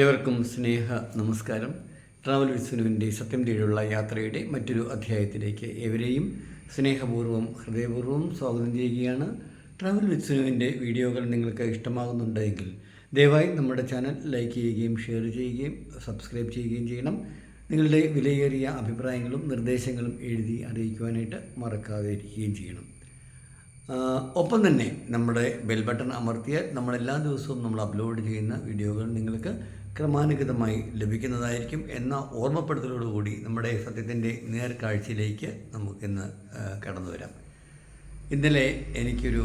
ഏവർക്കും സ്നേഹ നമസ്കാരം. ട്രാവൽ വിസ്നുവിന്റെ സത്യം തേടിയുള്ള യാത്രയുടെ മറ്റൊരു അധ്യായത്തിലേക്ക് ഏവരെയും സ്നേഹപൂർവം ഹൃദയപൂർവം സ്വാഗതം ചെയ്യുകയാണ്. ട്രാവൽ വിസ്നുവിന്റെ വീഡിയോകൾ നിങ്ങൾക്ക് ഇഷ്ടമാകുന്നുണ്ടെങ്കിൽ ദയവായി നമ്മുടെ ചാനൽ ലൈക്ക് ചെയ്യുകയും ഷെയർ ചെയ്യുകയും സബ്സ്ക്രൈബ് ചെയ്യുകയും ചെയ്യണം. നിങ്ങളുടെ വിലയേറിയ അഭിപ്രായങ്ങളും നിർദ്ദേശങ്ങളും എഴുതി അറിയിക്കുവാനായിട്ട് മറക്കാതെ ഇരിക്കുകയും ചെയ്യണം ഒപ്പം തന്നെ നമ്മുടെ ബെൽ ബട്ടൺ അമർത്തിയാൽ നമ്മൾ എല്ലാ ദിവസവും നമ്മൾ അപ്ലോഡ് ചെയ്യുന്ന വീഡിയോകൾ നിങ്ങൾക്ക് ക്രമാനുഗതമായി ലഭിക്കുന്നതായിരിക്കും എന്ന ഓർമ്മപ്പെടുത്തലോടുകൂടി നമ്മുടെ സത്യത്തിന്റെ നേർക്കാഴ്ചയിലേക്ക് നമുക്കിന്ന് കടന്നു വരാം. ഇന്നലെ എനിക്കൊരു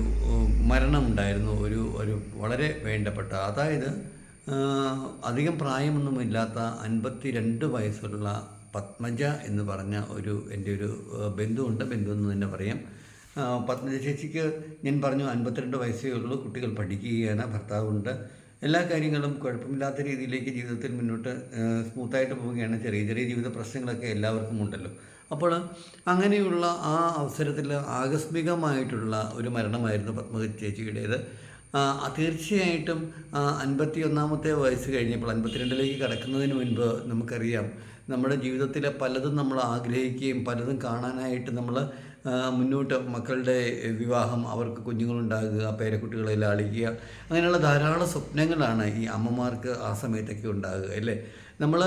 മരണമുണ്ടായിരുന്നു. ഒരു ഒരു വളരെ വേണ്ടപ്പെട്ട അതായത് അധികം പ്രായമൊന്നുമില്ലാത്ത അൻപത്തി രണ്ട് വയസ്സുള്ള പത്മജ എന്ന് പറഞ്ഞ ഒരു എന്റെ ഒരു ബന്ധുവുണ്ട്. ബന്ധു എന്ന് തന്നെ പറയാം. പത്മജ ചേച്ചിക്ക് ഞാൻ പറഞ്ഞു അൻപത്തിരണ്ട് വയസ്സേ ഉള്ളൂ കുട്ടികൾ പഠിക്കുകയാണ് ഭർത്താവുണ്ട്. എല്ലാ കാര്യങ്ങളും കുഴപ്പമില്ലാത്ത രീതിയിലേക്ക് ജീവിതത്തിൽ മുന്നോട്ട് സ്മൂത്തായിട്ട് പോവുകയാണ്. ചെറിയ ചെറിയ ജീവിത പ്രശ്നങ്ങളൊക്കെ എല്ലാവർക്കും ഉണ്ടല്ലോ. അപ്പോൾ അങ്ങനെയുള്ള ആ അവസരത്തിൽ ആകസ്മികമായിട്ടുള്ള ഒരു മരണമായിരുന്നു പത്മജ ചേച്ചിയുടേത്. തീർച്ചയായിട്ടും അൻപത്തി ഒന്നാമത്തെ വയസ്സ് കഴിഞ്ഞപ്പോൾ അൻപത്തിരണ്ടിലേക്ക് കടക്കുന്നതിന് മുൻപ് നമുക്കറിയാം നമ്മുടെ ജീവിതത്തിലെ പലതും നമ്മൾ ആഗ്രഹിക്കുകയും പലതും കാണാനായിട്ട് നമ്മൾ മുന്നോട്ട് മക്കളുടെ വിവാഹം അവർക്ക് കുഞ്ഞുങ്ങളുണ്ടാകുക പേരക്കുട്ടികളെ ലാളിക്കുക അങ്ങനെയുള്ള ധാരാളം സ്വപ്നങ്ങളാണ് ഈ അമ്മമാർക്ക് ആ സമയത്തൊക്കെ ഉണ്ടാകുക അല്ലേ? നമ്മൾ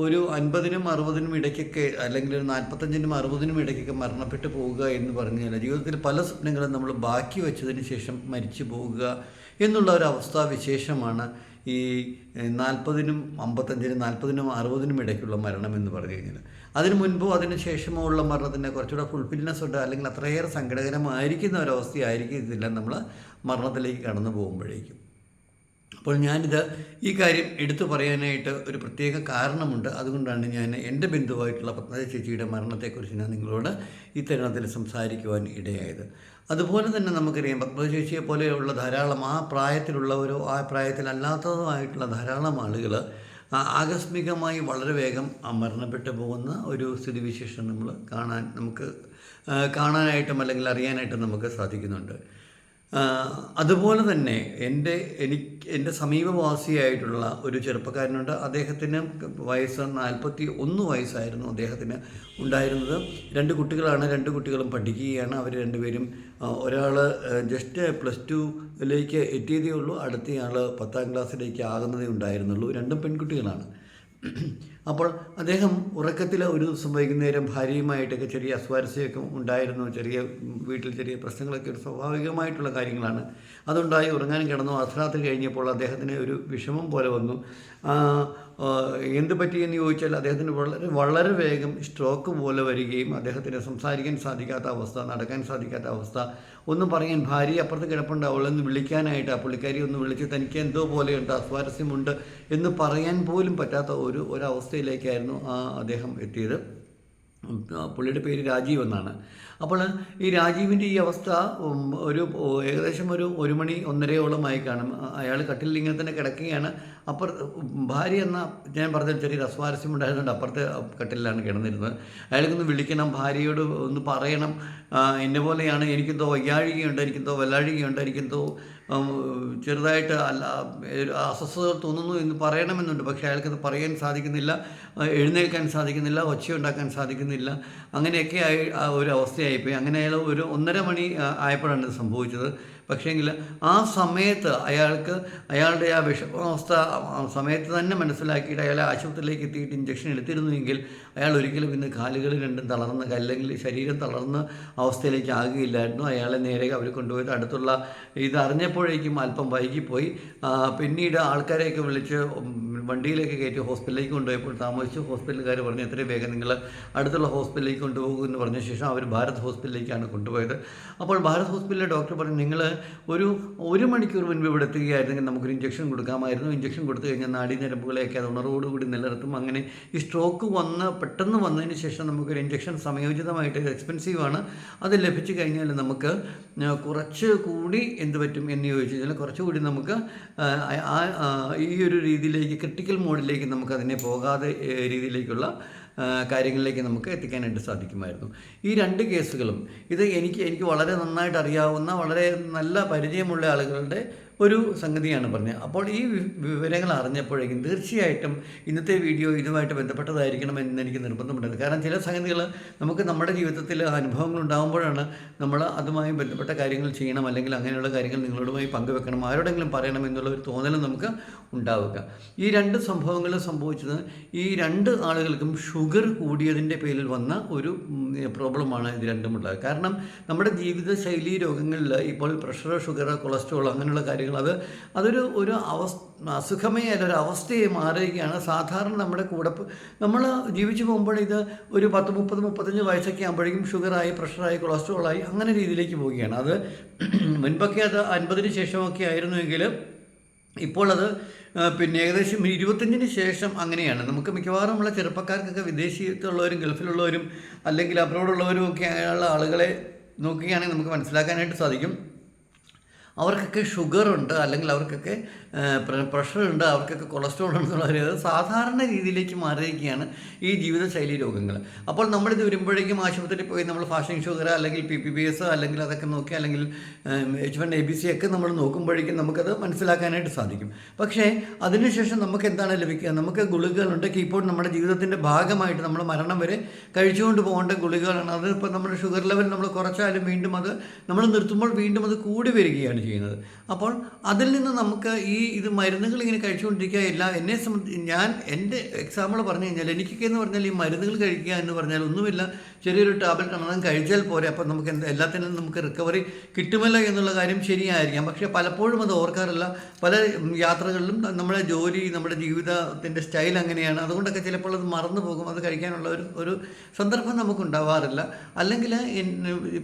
ഒരു അൻപതിനും അറുപതിനും ഇടയ്ക്കൊക്കെ അല്ലെങ്കിൽ ഒരു നാൽപ്പത്തഞ്ചിനും അറുപതിനും ഇടയ്ക്കൊക്കെ മരണപ്പെട്ടു പോവുക എന്ന് പറഞ്ഞു കഴിഞ്ഞാൽ ജീവിതത്തിൽ പല സ്വപ്നങ്ങളും നമ്മൾ ബാക്കി വെച്ചതിന് ശേഷം മരിച്ചു പോവുക എന്നുള്ള ഒരു അവസ്ഥാവിശേഷമാണ് ഈ നാൽപ്പതിനും അമ്പത്തഞ്ചിനും നാൽപ്പതിനും അറുപതിനും ഇടയ്ക്കുള്ള മരണം എന്ന് പറഞ്ഞു കഴിഞ്ഞാൽ അതിന് മുൻപോ അതിന് ശേഷമോ ഉള്ള മരണത്തിന് കുറച്ചുകൂടെ ഫുൾഫിൽനെസ് ഉണ്ട് അല്ലെങ്കിൽ അത്രയേറെ സങ്കടകരമായിരിക്കുന്ന ഒരവസ്ഥയായിരിക്കത്തില്ല നമ്മൾ മരണത്തിലേക്ക് കടന്നു പോകുമ്പോഴേക്കും. അപ്പോൾ ഞാനിത് ഈ കാര്യം എടുത്തു പറയാനായിട്ട് ഒരു പ്രത്യേക കാരണമുണ്ട്. അതുകൊണ്ടാണ് ഞാൻ എന്റെ ബന്ധുവായിട്ടുള്ള പത്മജ ചേച്ചിയുടെ മരണത്തെക്കുറിച്ച് ഞാൻ നിങ്ങളോട് ഈ തരുണത്തിൽ സംസാരിക്കുവാൻ ഇടയായത്. അതുപോലെ തന്നെ നമുക്കറിയാം പത്മജ പോലെയുള്ള ധാരാളം ആ പ്രായത്തിലുള്ളവരോ ആ പ്രായത്തിലല്ലാത്തതുമായിട്ടുള്ള ധാരാളം ആളുകൾ ആകസ്മികമായി വളരെ വേഗം മരണപ്പെട്ടു പോകുന്ന ഒരു സ്ഥിതിവിശേഷം നമ്മൾ കാണാൻ നമുക്ക് കാണാനായിട്ടും അല്ലെങ്കിൽ അറിയാനായിട്ടും നമുക്ക് സാധിക്കുന്നുണ്ട്. അതുപോലെ തന്നെ എന്റെ എനിക്ക് എന്റെ സമീപവാസിയായിട്ടുള്ള ഒരു ചെറുപ്പക്കാരനുണ്ട്. അദ്ദേഹത്തിന് വയസ്സ് നാൽപ്പത്തി ഒന്ന് വയസ്സായിരുന്നു അദ്ദേഹത്തിന് ഉണ്ടായിരുന്നത്. രണ്ട് കുട്ടികളാണ് രണ്ട് കുട്ടികളും പഠിക്കുകയാണ്. അവർ രണ്ടുപേരും ഒരാൾ ജസ്റ്റ് പ്ലസ് ടുവിലേക്ക് എത്തിയതേ ഉള്ളൂ. അടുത്തയാൾ പത്താം ക്ലാസ്സിലേക്ക് ആകുന്നതേ ഉണ്ടായിരുന്നുള്ളൂ. രണ്ടും പെൺകുട്ടികളാണ്. അപ്പോൾ അദ്ദേഹം ഉറക്കത്തിൽ ഒരു ദിവസം വൈകുന്നേരം ഭാര്യയുമായിട്ടൊക്കെ ചെറിയ അസ്വാരസ്യമൊക്കെ ഉണ്ടായിരുന്നു. ചെറിയ വീട്ടിൽ ചെറിയ പ്രശ്നങ്ങളൊക്കെ ഒരു സ്വാഭാവികമായിട്ടുള്ള കാര്യങ്ങളാണ്. അതുണ്ടായി ഉറങ്ങാനും കിടന്നു. അർദ്ധരാത്രി കഴിഞ്ഞപ്പോൾ അദ്ദേഹത്തിന് ഒരു വിഷമം പോലെ വന്നു. എന്ത് പറ്റിയെന്ന് ചോദിച്ചാൽ അദ്ദേഹത്തിന് വളരെ വളരെ വേഗം സ്ട്രോക്ക് പോലെ വരികയും അദ്ദേഹത്തിന് സംസാരിക്കാൻ സാധിക്കാത്ത അവസ്ഥ നടക്കാൻ സാധിക്കാത്ത അവസ്ഥ. ഒന്നും പറയാൻ ഭാര്യ അപ്പുറത്ത് കിടപ്പുണ്ട്. അവളൊന്ന് വിളിക്കാനായിട്ട് ആ പുള്ളിക്കാരി ഒന്ന് വിളിച്ച് തനിക്ക് എന്തോ പോലെയുണ്ട് അസ്വാരസ്യമുണ്ട് എന്ന് പറയാൻ പോലും പറ്റാത്ത ഒരു ഒരവസ്ഥയിലേക്കായിരുന്നു ആ അദ്ദേഹം എത്തിയത്. പുള്ളിയുടെ പേര് രാജീവ് എന്നാണ്. അപ്പോൾ ഈ രാജീവിന്റെ ഈ അവസ്ഥ ഒരു ഏകദേശം ഒരു ഒരു മണി ഒന്നരയോളമായി കാണും. അയാൾ കട്ടിലിൽ ഇങ്ങനെ തന്നെ കിടക്കുകയാണ്. അപ്പുറ ഭാര്യ എന്ന ഞാൻ പറഞ്ഞ ചെറിയ അസ്വാരസ്യം ഉണ്ടായതുകൊണ്ട് അപ്പുറത്തെ കട്ടിലാണ് കിടന്നിരുന്നത്. അയാൾക്കൊന്ന് വിളിക്കണം ഭാര്യയോട് ഒന്ന് പറയണം. എന്നെ പോലെയാണ് എനിക്കെന്തോ വയ്യാഴികയുണ്ട് എനിക്കെന്തോ വല്ലാഴികയുണ്ട് എനിക്കെന്തോ ചെറുതായിട്ട് അല്ല അസ്വസ്ഥത തോന്നുന്നു എന്ന് പറയണമെന്നുണ്ട്. പക്ഷെ അയാൾക്കത് പറയാൻ സാധിക്കുന്നില്ല എഴുന്നേൽക്കാൻ സാധിക്കുന്നില്ല ഒച്ചയുണ്ടാക്കാൻ സാധിക്കുന്നില്ല. അങ്ങനെയൊക്കെ ആയി ഒരു അവസ്ഥയായിപ്പോയി. അങ്ങനെ അയാൾ ഒരു ഒന്നര മണി ആയപ്പോഴാണ് ഇത് സംഭവിച്ചത്. പക്ഷേങ്കിൽ ആ സമയത്ത് അയാൾക്ക് അയാളുടെ ആ വിഷമാവസ്ഥ സമയത്ത് തന്നെ മനസ്സിലാക്കിയിട്ട് അയാളെ ആശുപത്രിയിലേക്ക് എത്തിയിട്ട് ഇഞ്ചക്ഷൻ എടുത്തിരുന്നുവെങ്കിൽ അയാൾ ഒരിക്കലും ഇന്ന് കാലുകൾ രണ്ടും തളർന്ന് അല്ലെങ്കിൽ ശരീരം തളർന്ന അവസ്ഥയിലേക്ക് ആകുകയില്ലായിരുന്നു. അയാളെ നേരെ അവർ കൊണ്ടുപോയത്. അടുത്തുള്ള ഇത് അറിഞ്ഞപ്പോഴേക്കും അല്പം വൈകിപ്പോയി. പിന്നീട് ആൾക്കാരെയൊക്കെ വിളിച്ച് വണ്ടിയിലേക്ക് കയറ്റി ഹോസ്പിറ്റലിലേക്ക് കൊണ്ടുപോയപ്പോൾ താമസിച്ചു ഹോസ്പിറ്റലുകാർ പറഞ്ഞു എത്രയും വേഗം നിങ്ങൾ അടുത്തുള്ള ഹോസ്പിറ്റലിലേക്ക് കൊണ്ടുപോകും എന്ന് പറഞ്ഞ ശേഷം അവർ ഭാരത് ഹോസ്പിറ്റലിലേക്കാണ് കൊണ്ടുപോയത്. അപ്പോൾ ഭാരത് ഹോസ്പിറ്റലിലെ ഡോക്ടർ പറഞ്ഞു നിങ്ങൾ ഒരു ഒരു മണിക്കൂർ മുൻപ് ഇവിടെ എത്തുകയായിരുന്നെങ്കിൽ നമുക്കൊരു ഇഞ്ചക്ഷൻ കൊടുക്കാമായിരുന്നു. ഇഞ്ചക്ഷൻ കൊടുത്തു കഴിഞ്ഞാൽ നാഡീഞരമ്പുകളെയൊക്കെ അത് ഉണർവോടുകൂടി നിലനിർത്തും. അങ്ങനെ ഈ സ്ട്രോക്ക് വന്ന് പെട്ടെന്ന് വന്നതിന് ശേഷം നമുക്കൊരു ഇഞ്ചക്ഷൻ സമയോചിതമായിട്ട് എക്സ്പെൻസീവ് ആണ്. അത് ലഭിച്ചു കഴിഞ്ഞാൽ നമുക്ക് കുറച്ച് കൂടി എന്ത് പറ്റും എന്ന് ചോദിച്ചു കഴിഞ്ഞാൽ കുറച്ചുകൂടി നമുക്ക് ഈ ഒരു രീതിയിലേക്ക് ക്രിട്ടിക്കൽ മോഡിലേക്ക് നമുക്ക് അതിനെ പോകാതെ രീതിയിലേക്കുള്ള കാര്യങ്ങളിലേക്ക് നമുക്ക് എത്തിക്കാനായിട്ട് സാധിക്കുമായിരുന്നു. ഈ രണ്ട് കേസുകളും ഇത് എനിക്ക് എനിക്ക് വളരെ നന്നായിട്ട് അറിയാവുന്ന വളരെ നല്ല പരിചയമുള്ള ആളുകളുടെ ഒരു സംഗതിയാണ് പറഞ്ഞത് അപ്പോൾ ഈ വിവരങ്ങൾ അറിഞ്ഞപ്പോഴേക്കും തീർച്ചയായിട്ടും ഇന്നത്തെ വീഡിയോ ഇതുമായിട്ട് ബന്ധപ്പെട്ടതായിരിക്കണം എന്ന് എനിക്ക് നിർബന്ധമുണ്ടായിരുന്നു കാരണം ചില സംഗതികൾ നമുക്ക് നമ്മുടെ ജീവിതത്തിൽ അനുഭവങ്ങൾ ഉണ്ടാകുമ്പോഴാണ് നമ്മൾ അതുമായി ബന്ധപ്പെട്ട കാര്യങ്ങൾ ചെയ്യണം അല്ലെങ്കിൽ അങ്ങനെയുള്ള കാര്യങ്ങൾ നിങ്ങളോടുമായി പങ്കുവെക്കണം ആരോടെങ്കിലും പറയണം എന്നുള്ള ഒരു തോന്നൽ നമുക്ക് ഉണ്ടാവുക. ഈ രണ്ട് സംഭവങ്ങൾ സംഭവിച്ചത് ഈ രണ്ട് ആളുകൾക്കും ഷുഗർ കൂടിയതിന്റെ പേരിൽ വന്ന ഒരു പ്രോബ്ലമാണ് ഇത് രണ്ടുമുള്ളത്. കാരണം നമ്മുടെ ജീവിതശൈലി രോഗങ്ങളിൽ ഇപ്പോൾ പ്രഷർ ഷുഗർ കൊളസ്ട്രോൾ അങ്ങനെയുള്ള കാര്യങ്ങൾ അത് അതൊരു ഒരു അവസ്ഥ അസുഖമേ അല്ല ഒരു അവസ്ഥയെ മാറുകയാണ്. സാധാരണ നമ്മുടെ കൂടെ നമ്മൾ ജീവിച്ചു പോകുമ്പോൾ ഇത് ഒരു പത്ത് മുപ്പത് മുപ്പത്തഞ്ച് വയസ്സൊക്കെ ആകുമ്പോഴേക്കും ഷുഗറായി പ്രഷറായി കൊളസ്ട്രോളായി അങ്ങനെ രീതിയിലേക്ക് പോവുകയാണ്. അത് മുൻപൊക്കെ അത് അൻപതിന് ശേഷമൊക്കെ ആയിരുന്നുവെങ്കിൽ ഇപ്പോൾ അത് പിന്നെ ഏകദേശം ഇരുപത്തഞ്ചിന് ശേഷം അങ്ങനെയാണ്. നമുക്ക് മിക്കവാറും ഉള്ള ചെറുപ്പക്കാർക്കൊക്കെ വിദേശത്തുള്ളവരും ഗൾഫിലുള്ളവരും അല്ലെങ്കിൽ അബ്രോഡുള്ളവരും ഒക്കെ ഉള്ള ആളുകളെ നോക്കുകയാണെങ്കിൽ നമുക്ക് മനസ്സിലാക്കാനായിട്ട് സാധിക്കും. അവർക്കൊക്കെ ഷുഗറുണ്ട് അല്ലെങ്കിൽ അവർക്കൊക്കെ പ്രഷറുണ്ട് അവർക്കൊക്കെ കൊളസ്ട്രോൾ ഉണ്ടെന്നുള്ളവർ സാധാരണ രീതിയിലേക്ക് മാറിയിരിക്കുകയാണ് ഈ ജീവിതശൈലി രോഗങ്ങൾ. അപ്പോൾ നമ്മളിത് വരുമ്പോഴേക്കും ആശുപത്രിയിൽ പോയി നമ്മൾ ഫാസ്റ്റിംഗ് ഷുഗർ അല്ലെങ്കിൽ പി പി ബി എസ് അല്ലെങ്കിൽ അതൊക്കെ നോക്കി അല്ലെങ്കിൽ H one A B C ഒക്കെ നമ്മൾ നോക്കുമ്പോഴേക്കും നമുക്കത് മനസ്സിലാക്കാനായിട്ട് സാധിക്കും. പക്ഷേ അതിനുശേഷം നമുക്ക് എന്താണ് ലഭിക്കുക? നമുക്ക് ഗുളികകളുണ്ട് ഇപ്പോൾ നമ്മുടെ ജീവിതത്തിന്റെ ഭാഗമായിട്ട് നമ്മൾ മരണം വരെ കഴിച്ചുകൊണ്ട് പോകേണ്ട ഗുളികകളാണ്. അത് നമ്മുടെ ഷുഗർ ലെവൽ നമ്മൾ കുറച്ചാലും വീണ്ടും അത് നമ്മൾ നിർത്തുമ്പോൾ വീണ്ടും അത് കൂടി വരികയാണ് ചെയ്യുന്നത്. അപ്പോൾ അതിൽ നിന്ന് നമുക്ക് ഈ ഇത് മരുന്നുകൾ ഇങ്ങനെ കഴിച്ചുകൊണ്ടിരിക്കുക എല്ലാം എന്നെ സംബന്ധിച്ച് ഞാൻ എന്റെ എക്സാമ്പിൾ പറഞ്ഞു കഴിഞ്ഞാൽ എനിക്കൊക്കെ എന്ന് പറഞ്ഞാൽ ഈ മരുന്നുകൾ കഴിക്കുക എന്ന് പറഞ്ഞാൽ ഒന്നുമില്ല. ചെറിയൊരു ടാബ്ലറ്റ് ആണ് കഴിച്ചാൽ പോരെ അപ്പോൾ നമുക്ക് എന്താ എല്ലാത്തിനും നമുക്ക് റിക്കവറി കിട്ടുമല്ലോ എന്നുള്ള കാര്യം ശരിയായിരിക്കാം. പക്ഷേ പലപ്പോഴും അത് ഓർക്കാറില്ല. പല യാത്രകളിലും നമ്മുടെ ജോലി നമ്മുടെ ജീവിതത്തിന്റെ സ്റ്റൈൽ അങ്ങനെയാണ്. അതുകൊണ്ടൊക്കെ ചിലപ്പോൾ അത് മറന്നു പോകും. അത് കഴിക്കാനുള്ള ഒരു ഒരു സന്ദർഭം നമുക്ക് ഉണ്ടാവാറില്ല അല്ലെങ്കിൽ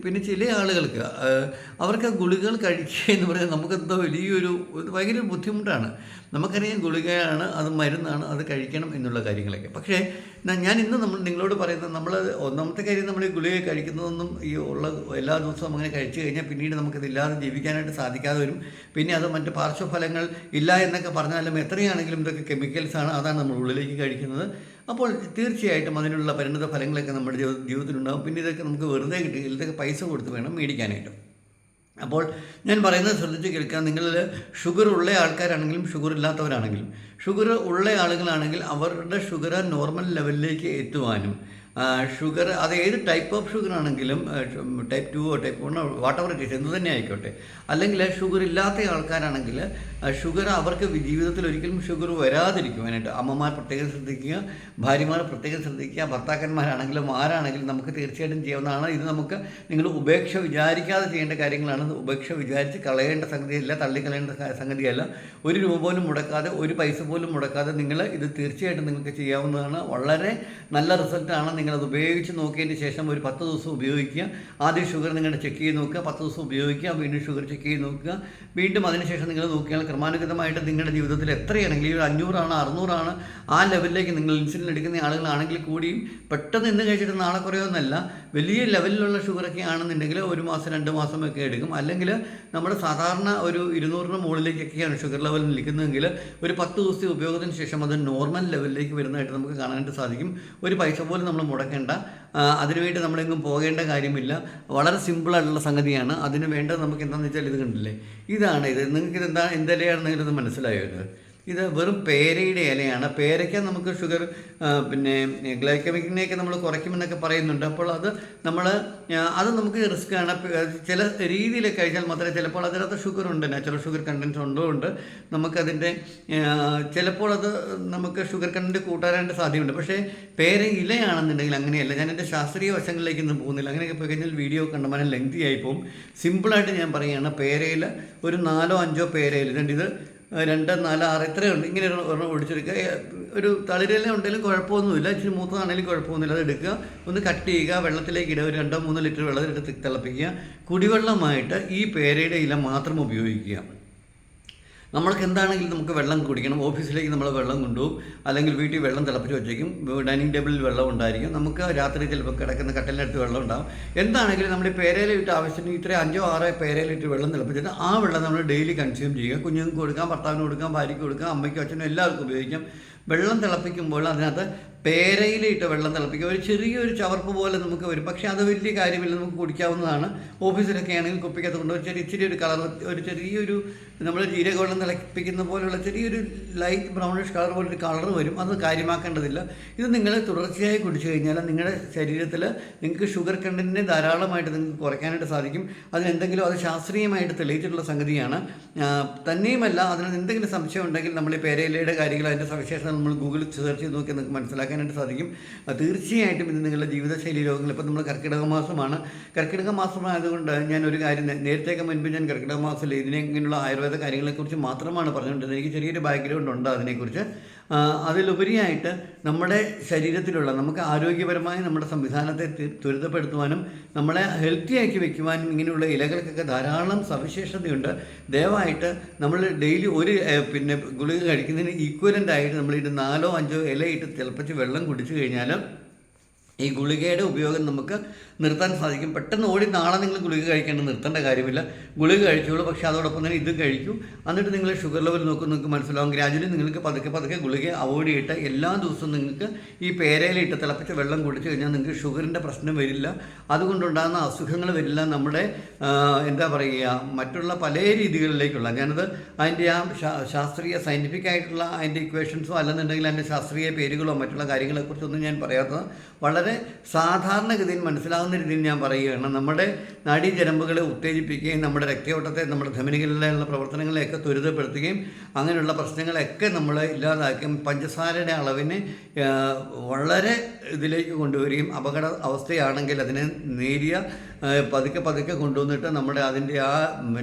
പിന്നെ ചില ആളുകൾക്ക് അവർക്ക് ഗുളികകൾ കഴിക്കുക എന്ന് പറഞ്ഞാൽ നമുക്കെന്തോ വലിയൊരു ഭയങ്കര ബുദ്ധിമുട്ടാണ്. നമുക്കറിയാം ഗുളികയാണ് അത് മരുന്നാണ് അത് കഴിക്കണം എന്നുള്ള കാര്യങ്ങളൊക്കെ. പക്ഷേ ഞാൻ ഇന്ന് നമ്മൾ നിങ്ങളോട് പറയുന്നത് നമ്മൾ ഒന്നാമത്തെ കാര്യം നമ്മൾ ഈ ഗുളിക കഴിക്കുന്നതൊന്നും ഈ ഉള്ള എല്ലാ ദിവസവും അങ്ങനെ കഴിച്ചു കഴിഞ്ഞാൽ പിന്നീട് നമുക്കിതില്ലാതെ ജീവിക്കാനായിട്ട് സാധിക്കാതെ വരും. പിന്നെ അത് മറ്റ് പാർശ്വഫലങ്ങൾ ഇല്ല എന്നൊക്കെ പറഞ്ഞാലും എത്രയാണെങ്കിലും ഇതൊക്കെ കെമിക്കൽസാണ് അതാണ് നമ്മൾ ഉള്ളിലേക്ക് കഴിക്കുന്നത്. അപ്പോൾ തീർച്ചയായിട്ടും അതിനുള്ള പരിണിത ഫലങ്ങളൊക്കെ നമ്മുടെ ജീവിത ജീവിതത്തിലുണ്ടാകും പിന്നെ ഇതൊക്കെ നമുക്ക് വെറുതെ കിട്ടുക ഇതൊക്കെ പൈസ കൊടുത്ത് വേണം മേടിക്കാനായിട്ട്. അപ്പോൾ ഞാൻ പറയുന്നത് ശ്രദ്ധിച്ച് കേൾക്കുക. നിങ്ങൾ ഷുഗർ ഉള്ള ആൾക്കാരാണെങ്കിലും ഷുഗർ ഇല്ലാത്തവരാണെങ്കിലും ഷുഗർ ഉള്ള ആളുകളാണെങ്കിൽ അവരുടെ ഷുഗർ നോർമൽ ലെവലിലേക്ക് എത്തുവാനും ഷുഗർ അത് ഏത് ടൈപ്പ് ഓഫ് ഷുഗർ ആണെങ്കിലും type two type one whatever it എന്ത് തന്നെ ആയിക്കോട്ടെ. അല്ലെങ്കിൽ ഷുഗർ ഇല്ലാത്ത ആൾക്കാരാണെങ്കിൽ ഷുഗർ അവർക്ക് ജീവിതത്തിൽ ഒരിക്കലും ഷുഗർ വരാതിരിക്കുവാനായിട്ട് അമ്മമാർ പ്രത്യേകം ശ്രദ്ധിക്കുക ഭാര്യമാർ പ്രത്യേകം ശ്രദ്ധിക്കുക ഭർത്താക്കന്മാരാണെങ്കിലും ആരാണെങ്കിലും നമുക്ക് തീർച്ചയായിട്ടും ചെയ്യാവുന്നതാണ്. ഇത് നമുക്ക് നിങ്ങൾ ഉപേക്ഷ വിചാരിക്കാതെ ചെയ്യേണ്ട കാര്യങ്ങളാണ്. ഉപേക്ഷ വിചാരിച്ച് കളയേണ്ട സംഗതിയല്ല തള്ളിക്കളയേണ്ട സംഗതിയല്ല. ഒരു രൂപ പോലും മുടക്കാതെ ഒരു പൈസ പോലും മുടക്കാതെ നിങ്ങൾ ഇത് തീർച്ചയായിട്ടും നിങ്ങൾക്ക് ചെയ്യാവുന്നതാണ്. വളരെ നല്ല റിസൾട്ടാണ് നിങ്ങളത് ഉപയോഗിച്ച് നോക്കിയതിന് ശേഷം ഒരു പത്ത് ദിവസം ഉപയോഗിക്കുക. ആദ്യം ഷുഗർ നിങ്ങളുടെ ചെക്ക് ചെയ്ത് നോക്കുക. പത്ത് ദിവസം ഉപയോഗിക്കുക. വീണ്ടും ഷുഗർ ചെക്ക് ചെയ്ത് നോക്കുക. വീണ്ടും അതിനുശേഷം നിങ്ങൾ നോക്കിയാൽ ക്രമാനുഗതമായിട്ട് നിങ്ങളുടെ ജീവിതത്തിൽ എത്രയാണെങ്കിൽ ഈ ഒരു അഞ്ഞൂറാണ് അറുന്നൂറാണ് ആ ലെവലിലേക്ക് നിങ്ങൾ ഇൻസുലിൻ എടുക്കുന്ന ആളുകളാണെങ്കിൽ കൂടിയും പെട്ടെന്ന് ഇന്ന് കഴിച്ചിട്ട് നാളെ കുറയൊന്നല്ല വലിയ ലെവലിലുള്ള ഷുഗറൊക്കെ ആണെന്നുണ്ടെങ്കിൽ ഒരു മാസം രണ്ട് മാസമൊക്കെ എടുക്കും. അല്ലെങ്കിൽ നമ്മുടെ സാധാരണ ഒരു ഇരുന്നൂറിന് മുകളിലേക്കൊക്കെയാണ് ഷുഗർ ലെവൽ നിൽക്കുന്നതെങ്കിൽ ഒരു പത്ത് ദിവസത്തെ ഉപയോഗത്തിന് ശേഷം അത് നോർമൽ ലെവലിലേക്ക് വരുന്നതായിട്ട് നമുക്ക് കാണാനായിട്ട് സാധിക്കും. ഒരു പൈസ പോലും നമ്മൾ മുടക്കേണ്ട. അതിനുവേണ്ടി നമ്മളെങ്ങും പോകേണ്ട കാര്യമില്ല. വളരെ സിമ്പിളായിട്ടുള്ള സംഗതിയാണ്. അതിന് വേണ്ടത് നമുക്ക് എന്താണെന്ന് വെച്ചാൽ ഇത് കണ്ടില്ലേ? ഇതാണ് ഇത്. നിങ്ങൾക്ക് ഇത് എന്താ എന്തെല്ലാം മനസ്സിലായോ ഇത്? ഇത് വെറും പേരയുടെ ഇലയാണ്. പേരയ്ക്ക നമുക്ക് ഷുഗർ പിന്നെ ഗ്ലൈക്കമിക്കിനെയൊക്കെ നമ്മൾ കുറയ്ക്കുമെന്നൊക്കെ പറയുന്നുണ്ട്. അപ്പോൾ അത് നമ്മൾ അത് നമുക്ക് റിസ്ക് ആണ്. ചില രീതിയിൽ കഴിച്ചാൽ മാത്രമേ ചിലപ്പോൾ അതിനകത്ത് ഷുഗർ ഉണ്ട്. നാച്ചുറൽ ഷുഗർ കണ്ടന്റ് ഉള്ളതുകൊണ്ട് നമുക്കതിന്റെ ആ, ചിലപ്പോൾ അത് നമുക്ക് ഷുഗർ കണ്ടന്റ് കൂട്ടാനായിട്ട് സാധ്യതയുണ്ട്. പക്ഷേ പേര ഇലയാണെന്നുണ്ടെങ്കിൽ അങ്ങനെയല്ല. ഞാൻ എന്റെ ശാസ്ത്രീയ വശങ്ങളിലേക്കൊന്നും പോകുന്നില്ല. അങ്ങനെയൊക്കെ പോയി കഴിഞ്ഞാൽ വീഡിയോ കണ്ടമാനം ലെങ്തി ആയി സിമ്പിളായിട്ട് ഞാൻ പറയുകയാണ് പേരയിൽ ഒരു നാലോ അഞ്ചോ ഇതുണ്ട് ഇത് രണ്ട് നാല് ആറ് ഇത്രയുണ്ട് ഇങ്ങനെ ഒരു ഒരെണ്ണം ഒടിച്ചെടുക്കുക ഒരു തളിരെല്ലാം ഉണ്ടെങ്കിലും കുഴപ്പമൊന്നുമില്ല. ഇച്ചിരി മൂത്തതാണെങ്കിലും കുഴപ്പമൊന്നുമില്ല അത് എടുക്കുക. ഒന്ന് കട്ട് ചെയ്യുക. വെള്ളത്തിലേക്ക് ഇടുക. ഒരു രണ്ടോ മൂന്നോ ലിറ്റർ വെള്ളത്തിലിട്ട് തിളപ്പിക്കുക. കുടിവെള്ളമായിട്ട് ഈ പേരയുടെ ഇല മാത്രം ഉപയോഗിക്കുക. നമ്മൾക്ക് എന്താണെങ്കിലും നമുക്ക് വെള്ളം കുടിക്കണം. ഓഫീസിലേക്ക് നമ്മൾ വെള്ളം കൊണ്ടുപോകും. അല്ലെങ്കിൽ വീട്ടിൽ വെള്ളം തിളപ്പിച്ച് വെച്ചേക്കും. ഡൈനിങ് ടേബിളിൽ വെള്ളം ഉണ്ടായിരിക്കും. നമുക്ക് രാത്രി ചിലപ്പോൾ കിടക്കുന്ന കട്ടലിനടുത്ത് വെള്ളം ഉണ്ടാകും എന്താണെങ്കിലും നമ്മുടെ പേരയിലിട്ട് ആവശ്യത്തിന് ഇത്രയും അഞ്ചോ ആറോ പേരയിലിട്ട് വെള്ളം തിളപ്പിച്ചിട്ട് ആ വെള്ളം നമ്മൾ ഡെയിലി കൺസ്യൂം ചെയ്യുക. കുഞ്ഞുങ്ങൾക്ക് കൊടുക്കാം ഭർത്താവിന് കൊടുക്കാം ഭാര്യയ്ക്ക് കൊടുക്കാം അമ്മയ്ക്കും അച്ഛനും എല്ലാവർക്കും ഉപയോഗിക്കാം. വെള്ളം തിളപ്പിക്കുമ്പോൾ അതിനകത്ത് പേരയിലിട്ട് വെള്ളം തിളപ്പിക്കുക. ഒരു ചെറിയൊരു ചവർപ്പ് പോലെ നമുക്ക് വരും. പക്ഷേ അത് വലിയ കാര്യമില്ല. നമുക്ക് കുടിക്കാവുന്നതാണ്. ഓഫീസിലൊക്കെ ആണെങ്കിൽ കുപ്പിക്കകത്ത് കൊണ്ട് ഒരു ചെറിയ ഇച്ചിരി ഒരു കളർ ഒരു ചെറിയൊരു നമ്മൾ ജീരക വെള്ളം തിളപ്പിക്കുന്ന പോലെയുള്ള ചെറിയൊരു ലൈറ്റ് ബ്രൗണിഷ് കളർ പോലൊരു കളർ വരും. അത് കാര്യമാക്കേണ്ടതില്ല. ഇത് നിങ്ങൾ തുടർച്ചയായി കുടിച്ചു കഴിഞ്ഞാൽ നിങ്ങളുടെ ശരീരത്തിൽ നിങ്ങൾക്ക് ഷുഗർ കണ്ടന്റിനെ ധാരാളമായിട്ട് നിങ്ങൾക്ക് കുറയ്ക്കാനായിട്ട് സാധിക്കും. അതിനെന്തെങ്കിലും അത് ശാസ്ത്രീയമായിട്ട് തെളിയിച്ചിട്ടുള്ള സംഗതിയാണ്. തന്നെയുമല്ല അതിന് എന്തെങ്കിലും സംശയം ഉണ്ടെങ്കിൽ നമ്മൾ ഈ പേരയിലയുടെ കാര്യങ്ങൾ അതിന്റെ സവിശേഷത നമ്മൾ ഗൂഗിളിൽ സെർച്ച് ചെയ്ത് നോക്കി നിങ്ങൾക്ക് മനസ്സിലാക്കാനായിട്ട് സാധിക്കും. തീർച്ചയായിട്ടും ഇത് നിങ്ങളുടെ ജീവിതശൈലി രോഗങ്ങൾ ഇപ്പോൾ നമ്മൾ കർക്കിടക മാസമാണ്. കർക്കിടക മാസമായതുകൊണ്ട് ഞാൻ ഒരു കാര്യം നേരത്തേക്ക് മുൻപ് ഞാൻ കർക്കിടക മാസത്തിൽ ഇതിനെ ഇങ്ങനെയുള്ള ആയുർവേദ കാര്യങ്ങളെക്കുറിച്ച് മാത്രമാണ് പറഞ്ഞുകൊണ്ടിരുന്നത്. എനിക്ക് ചെറിയൊരു ബാക്ക്ഗ്രൗണ്ട് ഉണ്ട് അതിനെക്കുറിച്ച്. അതിലുപരിയായിട്ട് നമ്മുടെ ശരീരത്തിലുള്ള നമുക്ക് ആരോഗ്യപരമായി നമ്മുടെ സംവിധാനത്തെ ത്വരിതപ്പെടുത്തുവാനും നമ്മളെ ഹെൽത്തി ആക്കി വെക്കുവാനും ഇങ്ങനെയുള്ള ഇലകൾക്കൊക്കെ ധാരാളം സവിശേഷതയുണ്ട്. ദയവായിട്ട് നമ്മൾ ഡെയിലി ഒരു പിന്നെ ഗുളിക കഴിക്കുന്നതിന് ഈക്വലന്റ് ആയിട്ട് നമ്മൾ ഇത് നാലോ അഞ്ചോ ഇലയിട്ട് തിളപ്പിച്ച് വെള്ളം കുടിച്ചു കഴിഞ്ഞാൽ ഈ ഗുളികയുടെ ഉപയോഗം നമുക്ക് നിർത്താൻ സാധിക്കും. പെട്ടെന്ന് ഓടി നാളെ നിങ്ങൾ ഗുളിക കഴിക്കേണ്ട നിർത്തേണ്ട കാര്യമില്ല. ഗുളിക കഴിച്ചോളൂ പക്ഷേ അതോടൊപ്പം തന്നെ ഇത് കഴിക്കൂ. എന്നിട്ട് നിങ്ങൾ ഷുഗർ ലെവൽ നോക്കും നിങ്ങൾക്ക് മനസ്സിലാവും. ഗ്രാജുവലി നിങ്ങൾക്ക് പതുക്കെ പതുക്കെ ഗുളിക അവോയ്ഡ് ചെയ്തിട്ട് എല്ലാ ദിവസവും നിങ്ങൾക്ക് ഈ പേരയിലിട്ട് തിളപ്പിച്ച വെള്ളം കുടിച്ചു കഴിഞ്ഞാൽ നിങ്ങൾക്ക് ഷുഗറിന്റെ പ്രശ്നം വരില്ല. അതുകൊണ്ടുണ്ടാകുന്ന അസുഖങ്ങൾ വരില്ല. നമ്മുടെ എന്താ പറയുക മറ്റുള്ള പല രീതികളിലേക്കുള്ള ഞാനത് അതിന്റെ ആ ശാസ്ത്രീയ സയന്റിഫിക് ആയിട്ടുള്ള അതിന്റെ ഇക്വേഷൻസോ അല്ലെന്നുണ്ടെങ്കിൽ അതിന്റെ ശാസ്ത്രീയ പേരുകളോ മറ്റുള്ള കാര്യങ്ങളെക്കുറിച്ചൊന്നും ഞാൻ പറയാത്തത് വളരെ സാധാരണഗതിയിൽ മനസ്സിലാകുന്ന രീതിയിൽ ഞാൻ പറയുകയാണ്. നമ്മുടെ നാഡീജരമ്പുകളെ ഉത്തേജിപ്പിക്കുകയും നമ്മുടെ രക്തയോട്ടത്തെ നമ്മുടെ ധമനികളിലുള്ള പ്രവർത്തനങ്ങളെയൊക്കെ ത്വരിതപ്പെടുത്തുകയും അങ്ങനെയുള്ള പ്രശ്നങ്ങളെയൊക്കെ നമ്മൾ ഇല്ലാതാക്കുകയും പഞ്ചസാരയുടെ അളവിനെ വളരെ ഇതിലേക്ക് കൊണ്ടുവരികയും അപകട അവസ്ഥയാണെങ്കിൽ അതിനെ നേരിയ പതുക്കെ പതുക്കെ കൊണ്ടുവന്നിട്ട് നമ്മുടെ അതിന്റെ ആ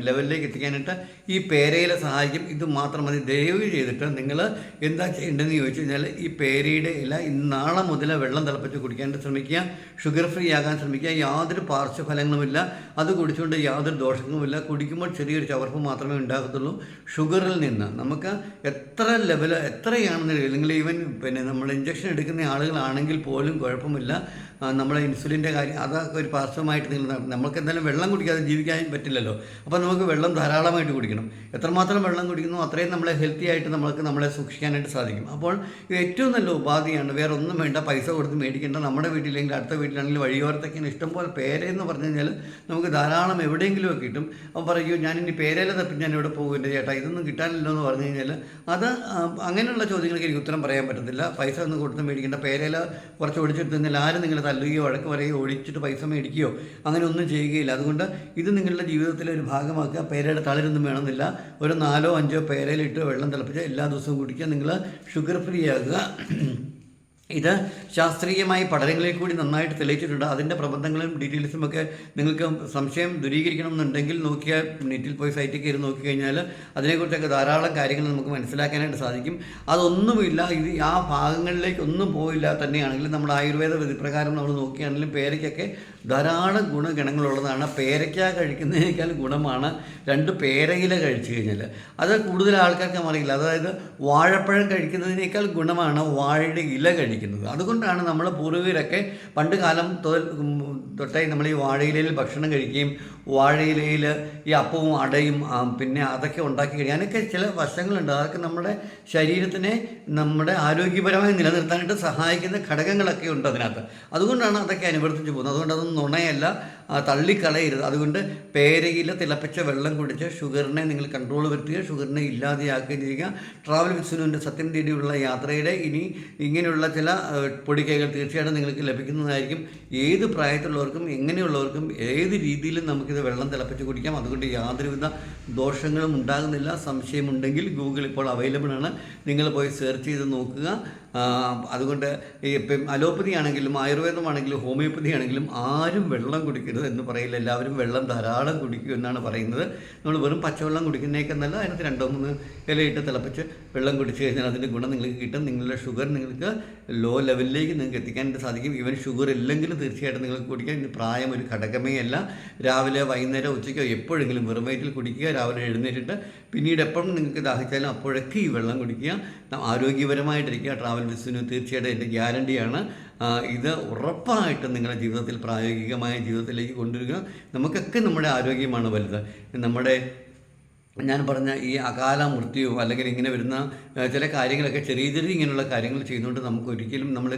ലെവലിലേക്ക് എത്തിക്കാനായിട്ട് ഈ പേരയിലെ സഹായിക്കും. ഇത് മാത്രം മതി. ദയവ് ചെയ്തിട്ട് നിങ്ങൾ എന്താ ചെയ്യേണ്ടതെന്ന് ചോദിച്ചു കഴിഞ്ഞാൽ ഈ പേരയുടെ ഇല ഇന്നാളെ നാളെ മുതൽ വെള്ളം തിളപ്പിച്ച് കുടിക്കാനായിട്ട് ശ്രമിക്കുക ഷുഗർ ഫ്രീ ആകാൻ ശ്രമിക്കുക യാതൊരു പാർശ്വഫലങ്ങളുമില്ല. അത് കുടിച്ചുകൊണ്ട് യാതൊരു ദോഷങ്ങളുമില്ല. കുടിക്കുമ്പോൾ ചെറിയൊരു ചവർപ്പ് മാത്രമേ ഉണ്ടാകത്തുള്ളൂ. ഷുഗറിൽ നിന്ന് നമുക്ക് എത്ര ലെവൽ എത്രയാണെന്ന് അല്ലെങ്കിൽ ഈവൻ പിന്നെ നമ്മൾ ഇഞ്ചക്ഷൻ എടുക്കുന്ന ആളുകളാണെങ്കിൽ പോലും കുഴപ്പമില്ല. നമ്മളെ ഇൻസുലിന്റെ കാര്യം അതൊക്കെ ഒരു പാർശ്വമായിട്ട് നിങ്ങൾ നമ്മൾക്ക് എന്തായാലും വെള്ളം കുടിക്കാതെ ജീവിക്കാൻ പറ്റില്ലല്ലോ. അപ്പോൾ നമുക്ക് വെള്ളം ധാരാളമായിട്ട് കുടിക്കണം. എത്രമാത്രം വെള്ളം കുടിക്കുന്നു അത്രയും നമ്മളെ ഹെൽത്തി ആയിട്ട് നമ്മൾക്ക് നമ്മളെ സൂക്ഷിക്കാനായിട്ട് സാധിക്കും. അപ്പോൾ ഏറ്റവും നല്ല ഉപാധിയാണ്. വേറെ ഒന്നും വേണ്ട പൈസ കൊടുത്ത് മേടിക്കേണ്ട നമ്മുടെ വീട്ടിലെങ്കിൽ അടുത്ത വീട്ടിലാണെങ്കിൽ വഴിയോരത്തൊക്കെ ഇഷ്ടംപോലെ പേരെന്ന് പറഞ്ഞു കഴിഞ്ഞാൽ നമുക്ക് ധാരാളം എവിടെയെങ്കിലുമൊക്കെ കിട്ടും. അപ്പോൾ പറയൂ ഞാനിനി ഇനി പേരയില തപ്പി ഞാൻ ഇവിടെ പോകും ചേട്ടാ? ഇതൊന്നും കിട്ടാനില്ലോ എന്ന് പറഞ്ഞു കഴിഞ്ഞാൽ അത് അങ്ങനെയുള്ള ചോദ്യങ്ങൾക്ക് എനിക്ക് ഉത്തരം പറയാൻ പറ്റത്തില്ല. പൈസ ഒന്നും കൊടുത്ത് മേടിക്കേണ്ട. പേരേല കുറച്ച് ഒടിച്ചെടുത്ത് കഴിഞ്ഞാൽ ആരും നിങ്ങളെ തല്ലുകയോ വഴക്ക് പറയുകയോ ഒടിച്ചിട്ട് പൈസ മേടിക്കുകയോ അങ്ങനെ ഒന്നും ചെയ്യുകയില്ല. അതുകൊണ്ട് ഇത് നിങ്ങളുടെ ജീവിതത്തിലെ ഒരു ഭാഗമാക്കുക. പേരയുടെ തളിരൊന്നും വേണമെന്നില്ല. ഒരു നാലോ അഞ്ചോ പേരയിലിട്ട് വെള്ളം തിളപ്പിച്ച് എല്ലാ ദിവസവും കുടിക്കുക. നിങ്ങൾ ഷുഗർ ഫ്രീ ആകുക. ഇത് ശാസ്ത്രീയമായി പഠനങ്ങളിൽ കൂടി നന്നായിട്ട് തെളിയിച്ചിട്ടുണ്ട്. അതിന്റെ പ്രബന്ധങ്ങളും ഡീറ്റെയിൽസും ഒക്കെ നിങ്ങൾക്ക് സംശയം ദൂരീകരിക്കണം എന്നുണ്ടെങ്കിൽ നോക്കിയാൽ നെറ്റിൽ പോയി സൈറ്റിൽ കയറി നോക്കിക്കഴിഞ്ഞാൽ അതിനെക്കുറിച്ചൊക്കെ ധാരാളം കാര്യങ്ങൾ നമുക്ക് മനസ്സിലാക്കാനായിട്ട് സാധിക്കും. അതൊന്നുമില്ല. ഇത് ആ ഭാഗങ്ങളിലേക്ക് ഒന്നും പോയില്ല തന്നെയാണെങ്കിലും നമ്മുടെ ആയുർവേദ വിധിപ്രകാരം നമ്മൾ നോക്കുകയാണെങ്കിലും പേരയ്ക്കൊക്കെ ധാരാളം ഗുണഗണങ്ങളുള്ളതാണ്. പേരയ്ക്ക കഴിക്കുന്നതിനേക്കാൾ ഗുണമാണ് രണ്ട് പേരയില കഴിച്ചു കഴിഞ്ഞാൽ. അത് കൂടുതൽ ആൾക്കാർക്ക് അറിയില്ല. അതായത് വാഴപ്പഴം കഴിക്കുന്നതിനേക്കാൾ ഗുണമാണ് വാഴയുടെ ഇല കഴിക്കുന്നത് അതുകൊണ്ടാണ് നമ്മൾ പൂർവികരൊക്കെ പണ്ട് കാലം തൊട്ടേ നമ്മൾ ഈ വാഴയിലയിൽ ഭക്ഷണം കഴിക്കുകയും വാഴയിലയിൽ ഈ അപ്പവും അടയും പിന്നെ അതൊക്കെ ഉണ്ടാക്കി കഴിക്കുക അതിനൊക്കെ ചില വശങ്ങളുണ്ട്. അതൊക്കെ നമ്മുടെ ശരീരത്തിനെ നമ്മുടെ ആരോഗ്യപരമായി നിലനിർത്താനായിട്ട് സഹായിക്കുന്ന ഘടകങ്ങളൊക്കെ ഉണ്ട് അതിനകത്ത്. അതുകൊണ്ടാണ് അതൊക്കെ അനുവർത്തിച്ച് പോകുന്നത്. അതുകൊണ്ട് അതൊന്നും നുണയല്ല. തള്ളിക്കളയരുത്. അതുകൊണ്ട് പേരയില തിളപ്പിച്ച വെള്ളം കുടിച്ച് ഷുഗറിനെ നിങ്ങൾ കൺട്രോൾ വരുത്തുക ഷുഗറിനെ ഇല്ലാതെയാക്കുകയും ചെയ്യുക. ട്രാവൽ വിസുനുവിന്റെ സത്യം തേടിയുള്ള യാത്രയുടെ ഇനി ഇങ്ങനെയുള്ള ചില പൊടിക്കൈകൾ തീർച്ചയായിട്ടും നിങ്ങൾക്ക് ലഭിക്കുന്നതായിരിക്കും. ഏത് പ്രായത്തിലുള്ളവർക്കും എങ്ങനെയുള്ളവർക്കും ഏത് രീതിയിലും നമുക്കിത് വെള്ളം തിളപ്പിച്ച് കുടിക്കാം. അതുകൊണ്ട് യാതൊരുവിധ ദോഷങ്ങളും ഉണ്ടാകുന്നില്ല. സംശയമുണ്ടെങ്കിൽ ഗൂഗിൾ ഇപ്പോൾ അവൈലബിൾ ആണ്. നിങ്ങൾ പോയി സെർച്ച് ചെയ്ത് നോക്കുക. അതുകൊണ്ട് ഇപ്പം അലോപ്പതി ആണെങ്കിലും ആയുർവേദമാണെങ്കിലും ഹോമിയോപ്പതി ആണെങ്കിലും ആരും വെള്ളം കുടിക്കരുത് എന്ന് പറയില്ല. എല്ലാവരും വെള്ളം ധാരാളം കുടിക്കൂ എന്നാണ് പറയുന്നത്. നമ്മൾ വെറും പച്ചവെള്ളം കുടിക്കുന്നതിനേക്കാൾ അതിനകത്ത് രണ്ടോ മൂന്ന് ഇലയിട്ട് തിളപ്പിച്ച് വെള്ളം കുടിച്ച് കഴിഞ്ഞാൽ അതിന്റെ ഗുണം നിങ്ങൾക്ക് കിട്ടും. നിങ്ങളുടെ ഷുഗർ നിങ്ങൾക്ക് ലോ ലെവലിലേക്ക് നിങ്ങൾക്ക് എത്തിക്കാനായിട്ട് സാധിക്കും. ഈവൻ ഷുഗർ ഇല്ലെങ്കിലും തീർച്ചയായിട്ടും നിങ്ങൾക്ക് കുടിക്കാൻ. പ്രായം ഒരു ഘടകമേ അല്ല. രാവിലെ വൈകുന്നേരം ഉച്ചയ്ക്കോ എപ്പോഴെങ്കിലും വെറും വയറ്റിൽ കുടിക്കുക രാവിലെ എഴുന്നേറ്റിട്ട് പിന്നീട് എപ്പോഴും നിങ്ങൾക്ക് ദാഹിച്ചാലും അപ്പോഴൊക്കെ ഈ വെള്ളം കുടിക്കുക. ആരോഗ്യപരമായിട്ടിരിക്കുക. ട്രാവൽ ബിസിന് തീർച്ചയായിട്ടും എന്റെ ഗ്യാരണ്ടിയാണ് ഇത് ഉറപ്പായിട്ടും നിങ്ങളുടെ ജീവിതത്തിൽ പ്രായോഗികമായ ജീവിതത്തിലേക്ക് കൊണ്ടുവരിക. നമുക്കൊക്കെ നമ്മുടെ ആരോഗ്യമാണ് വലുത്. നമ്മുടെ ഞാൻ പറഞ്ഞ ഈ അകാല മൃത്യു അല്ലെങ്കിൽ ഇങ്ങനെ വരുന്ന ചില കാര്യങ്ങളൊക്കെ ചെറിയ ചെറിയ ഇങ്ങനെയുള്ള കാര്യങ്ങൾ ചെയ്യുന്നതുകൊണ്ട് നമുക്ക് ഒരിക്കലും നമ്മൾ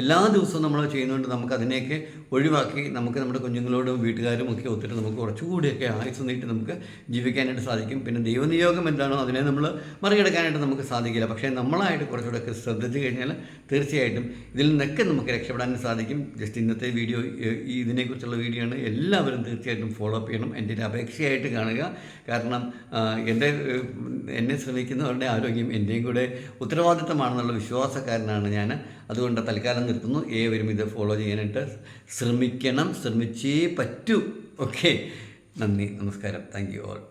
എല്ലാ ദിവസവും നമ്മൾ ചെയ്യുന്നതുകൊണ്ട് നമുക്ക് അതിനെയൊക്കെ ഒഴിവാക്കി നമുക്ക് നമ്മുടെ കുഞ്ഞുങ്ങളോടും വീട്ടുകാരും ഒക്കെ ഒത്തിട്ട് നമുക്ക് കുറച്ചുകൂടിയൊക്കെ ആയുസ് നീട്ടി നമുക്ക് ജീവിക്കാനായിട്ട് സാധിക്കും. പിന്നെ ദൈവനിയോഗം എന്താണോ അതിനെ നമ്മൾ മറികടക്കാനായിട്ട് നമുക്ക് സാധിക്കില്ല. പക്ഷേ നമ്മളായിട്ട് കുറച്ചുകൂടെയൊക്കെ ശ്രദ്ധിച്ചു കഴിഞ്ഞാൽ തീർച്ചയായിട്ടും ഇതിൽ നിന്നൊക്കെ നമുക്ക് രക്ഷപ്പെടാൻ സാധിക്കും. ജസ്റ്റ് ഇന്നത്തെ വീഡിയോ ഇതിനെക്കുറിച്ചുള്ള വീഡിയോ ആണ്. എല്ലാവരും തീർച്ചയായിട്ടും ഫോളോ അപ്പ് ചെയ്യണം. എന്റെ ഒരു അപേക്ഷയായിട്ട് കാണുക. കാരണം ആ, എന്റെ എന്നെ ശ്രമിക്കുന്നവരുടെ ആരോഗ്യം എന്റെയും കൂടെ ഉത്തരവാദിത്തമാണെന്നുള്ള വിശ്വാസക്കാരനാണ് ഞാൻ അതുകൊണ്ട് തൽക്കാലം നിർത്തുന്നു. ഏവരും ഇത് ഫോളോ ചെയ്യാനായിട്ട് ശ്രമിക്കണം. ശ്രമിച്ചേ പറ്റൂ. ഓക്കെ. നന്ദി. നമസ്കാരം. Thank you all.